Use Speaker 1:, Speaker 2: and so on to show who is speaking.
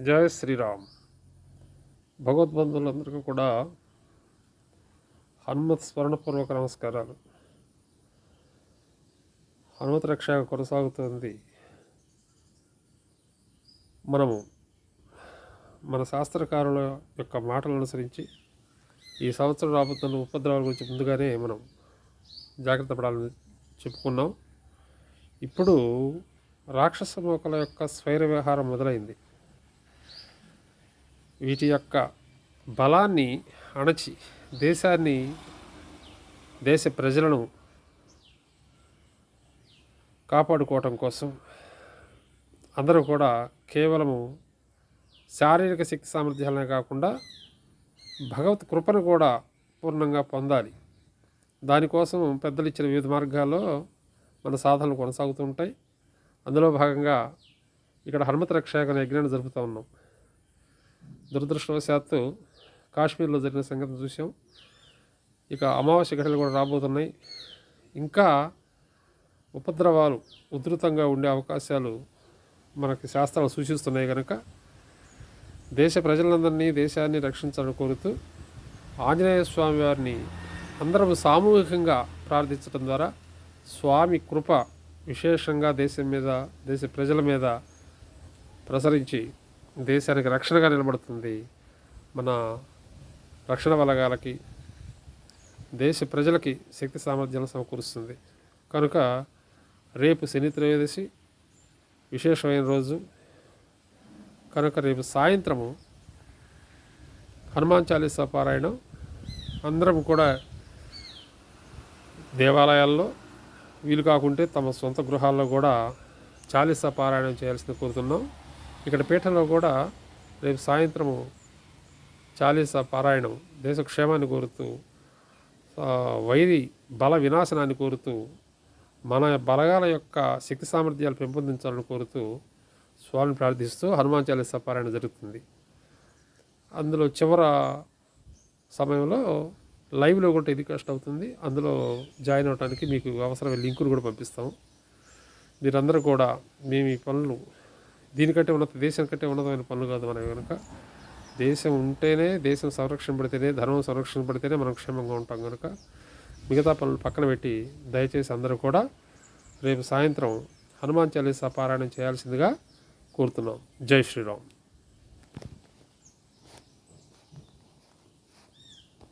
Speaker 1: జయ శ్రీరామ్. భగవద్బంధువులందరికీ కూడా హనుమత్ స్మరణపూర్వక నమస్కారాలు. హనుమత్ రక్ష కొనసాగుతుంది. మనము మన శాస్త్రకారుల యొక్క మాటలను అనుసరించి ఈ సంవత్సరం రాబోతున్న ఉపద్రవాల గురించి ముందుగానే మనం జాగ్రత్త పడాలని చెప్పుకున్నాం. ఇప్పుడు రాక్షస మొక్కల యొక్క స్వైర వ్యవహారం మొదలైంది. వీటి యొక్క బలాన్ని అణచి దేశాన్ని దేశ ప్రజలను కాపాడుకోవటం కోసం అందరూ కూడా కేవలము శారీరక శక్తి సామర్థ్యాలనే కాకుండా భగవత్ కృపను కూడా పూర్ణంగా పొందాలి. దానికోసం పెద్దలు ఇచ్చిన వివిధ మార్గాల్లో మన సాధనలు కొనసాగుతుంటాయి అందులో భాగంగా ఇక్కడ హనుమత యజ్ఞాన్ని జరుపుతూ ఉన్నాం. దురదృష్టవశాత్తు కాశ్మీర్లో జరిగిన సంగతి చూసాం ఇక అమావాస్య ఘటనలు కూడా రాబోతున్నాయి. ఇంకా ఉపద్రవాలు ఉధృతంగా ఉండే అవకాశాలు మనకి శాస్త్రాలు సూచిస్తున్నాయి కనుక దేశ ప్రజలందరినీ దేశాన్ని రక్షించాలని కోరుతూ ఆంజనేయ స్వామి వారిని అందరం సామూహికంగా ప్రార్థించడం ద్వారా స్వామి కృప విశేషంగా దేశం మీద దేశ ప్రజల మీద ప్రసరించి దేశానికి రక్షణగా నిలబడుతుంది. మన రక్షణ బలగాలకి దేశ ప్రజలకి శక్తి సామర్థ్యాలను సమకూరుస్తుంది. కనుక రేపు శని త్రయోదశి విశేషమైన రోజు. కనుక రేపు సాయంత్రము హనుమాన్ చాలీసా పారాయణం. అందరం కూడా దేవాలయాల్లో వీలు కాకుంటే తమ సొంత గృహాల్లో కూడా చాలీసా పారాయణం చేయాల్సింది కోరుతున్నాం. ఇక్కడ పీఠంలో కూడా రేపు సాయంత్రము చాలీస పారాయణం దేశ క్షేమాన్ని కోరుతూ వైరి బల వినాశనాన్ని కోరుతూ మన బలగాల యొక్క శక్తి సామర్థ్యాలు పెంపొందించాలని కోరుతూ స్వామిని ప్రార్థిస్తూ హనుమాన్ చాలీస పారాయణ జరుగుతుంది. అందులో చివర సమయంలో లైవ్లో కూడా టెలికాస్ట్ అవుతుంది. అందులో జాయిన్ అవడానికి మీకు అవసరమైన లింకులు కూడా పంపిస్తాము. మీరందరూ కూడా మేము ఈ పనులు దీనికంటే ఉన్నత దేశం కంటే ఉన్నతమైన పనులు కాదు మనం కనుక దేశం ఉంటేనే దేశం సంరక్షణ పడితేనే ధర్మం సంరక్షణ పడితేనే మనం క్షేమంగా ఉంటాం కనుక మిగతా పనులు పక్కన పెట్టి దయచేసి అందరూ కూడా రేపు సాయంత్రం హనుమాన్ చాలీసా పారాయణం చేయాల్సిందిగా కోరుతున్నాం. జై శ్రీరామ్.